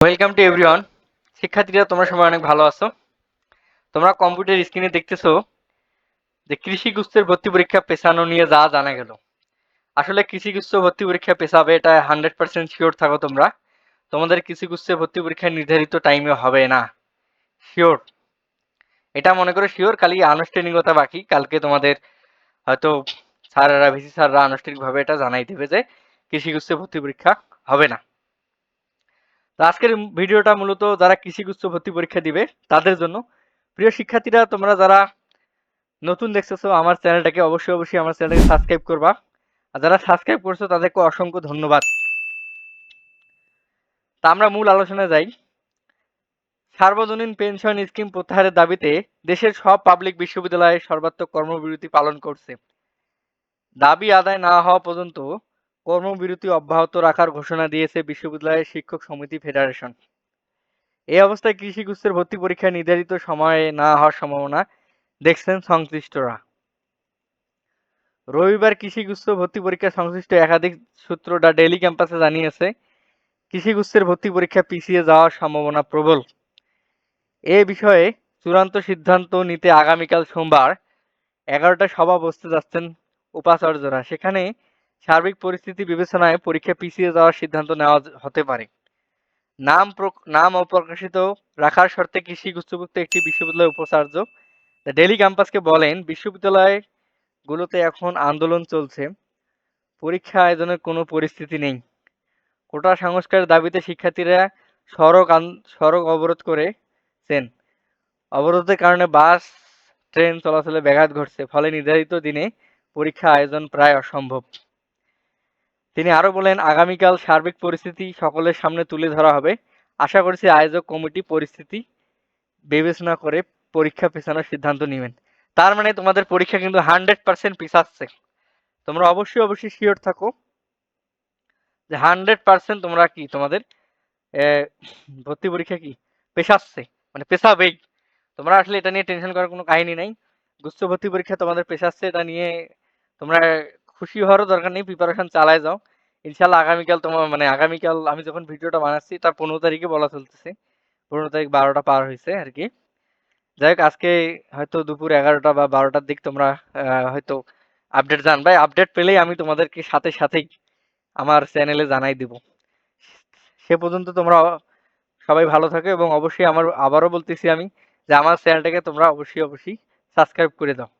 Welcome to everyone শিক্ষার্থীরা, তোমরা সবাই অনেক ভালো আছো। তোমরা কম্পিউটার স্ক্রিনে দেখতেছো যে কৃষি গুচ্ছের ভর্তি পরীক্ষা পেছানো নিয়ে যা জানা গেল। আসলে কৃষি গুচ্ছ ভর্তি পরীক্ষা পেছাবে, এটা হান্ড্রেড পার্সেন্ট শিওর থাকো তোমরা। তোমাদের কৃষি গুচ্ছের ভর্তি পরীক্ষা নির্ধারিত টাইমে হবে না। শিওর এটা মনে করো শিওর খালি আনুষ্ঠানিকতা বাকি। কালকে তোমাদের হয়তো স্যাররা, ভিসি স্যাররা আনুষ্ঠানিকভাবে এটা জানাই দেবে যে কৃষি গুচ্ছের ভর্তি পরীক্ষা হবে না। তো আজকের ভিডিওটা মূলত যারা কৃষিগুচ্ছ ভর্তি পরীক্ষা দিবে, তাদের জন্য। প্রিয় শিক্ষার্থীরা, তোমরা যারা নতুন দেখতেছো, আমার চ্যানেলটাকে অবশ্যই অবশ্যই আমার চ্যানেলটাকে সাবস্ক্রাইব করবা। আর যারা সাবস্ক্রাইব করছ, তাদেরকে অসংখ্য ধন্যবাদ। তা আমরা মূল আলোচনায় যাই। সার্বজনীন পেনশন স্কিম প্রত্যাহারের দাবিতে দেশের সব পাবলিক বিশ্ববিদ্যালয়ে সর্বাত্মক কর্মবিরতি পালন করছে। দাবি আদায় না হওয়া পর্যন্ত কর্মবিরতি অব্যাহত রাখার ঘোষণা দিয়েছে বিশ্ববিদ্যালয়ের শিক্ষক সমিতি ফেডারেশন। এই অবস্থায় কৃষি গুচ্ছের ভর্তি পরীক্ষা নির্ধারিত সময়ে না হওয়ার সম্ভাবনা দেখছেন সংশ্লিষ্টরা। রবিবার কৃষি গুচ্ছ ভর্তি পরীক্ষা সংশ্লিষ্ট একাধিক সূত্র দা ডেইলি ক্যাম্পাসে জানিয়েছে কৃষি গুচ্ছের ভর্তি পরীক্ষা পিছিয়ে যাওয়ার সম্ভাবনা প্রবল। এ বিষয়ে চূড়ান্ত সিদ্ধান্ত নিতে আগামীকাল সোমবার এগারোটা সভা বসতে যাচ্ছেন উপাচার্যরা। সেখানে সার্বিক পরিস্থিতি বিবেচনায় পরীক্ষা পিছিয়ে যাওয়ার সিদ্ধান্ত নেওয়া হতে পারে। নাম নাম অপ্রকাশিত রাখার শর্তে কৃষি গুচ্ছভুক্ত একটি বিশ্ববিদ্যালয়ের উপাচার্য ডেলি ক্যাম্পাসকে বলেন, বিশ্ববিদ্যালয়গুলোতে এখন আন্দোলন চলছে। পরীক্ষা আয়োজনের কোনো পরিস্থিতি নেই। কোটা সংস্কারের দাবিতে শিক্ষার্থীরা সড়ক সড়ক অবরোধ করেছেন। অবরোধের কারণে বাস, ট্রেন চলাচলে ব্যাঘাত ঘটছে। ফলে নির্ধারিত দিনে পরীক্ষা আয়োজন প্রায় অসম্ভব। তিনি আরও বলেন, আগামীকাল সার্বিক পরিস্থিতি সকলের সামনে তুলে ধরা হবে। আশা করছি আয়োজক কমিটি পরিস্থিতি বিবেচনা করে পরীক্ষা পেছানোর সিদ্ধান্ত নেবেন। তার মানে তোমাদের পরীক্ষা কিন্তু হান্ড্রেড পার্সেন্ট পিছাচ্ছে তোমরা অবশ্যই অবশ্যই শিওর থাকো যে হান্ড্রেড পার্সেন্ট তোমরা কি তোমাদের ভর্তি পরীক্ষা কি পেছাচ্ছে মানে পেছাবেই তোমরা আসলে এটা নিয়ে টেনশন করার কোনো কাহিনী নাই। গুচ্ছ ভর্তি পরীক্ষা তোমাদের পেছাচ্ছে এটা নিয়ে তোমরা খুশি হওয়ারও দরকার নেই প্রিপারেশন চালায় যাও। ইনশাল্লাহ আগামীকাল তোমার মানে আগামীকাল আমি যখন ভিডিওটা বানাচ্ছি, তার পনেরো তারিখে বলা চলতেছে। পনেরো তারিখ বারোটা পার হয়েছে আর কি। যাই হোক, আজকে হয়তো দুপুর এগারোটা বা বারোটার দিক তোমরা হয়তো আপডেট জানবে। আপডেট পেলেই আমি তোমাদেরকে সাথে সাথেই আমার চ্যানেলে জানাই দিব। সে পর্যন্ত তোমরা সবাই ভালো থাকো এবং অবশ্যই আমার, আবারও বলতেছি আমি যে আমার চ্যানেলটাকে তোমরা অবশ্যই অবশ্যই সাবস্ক্রাইব করে দাও।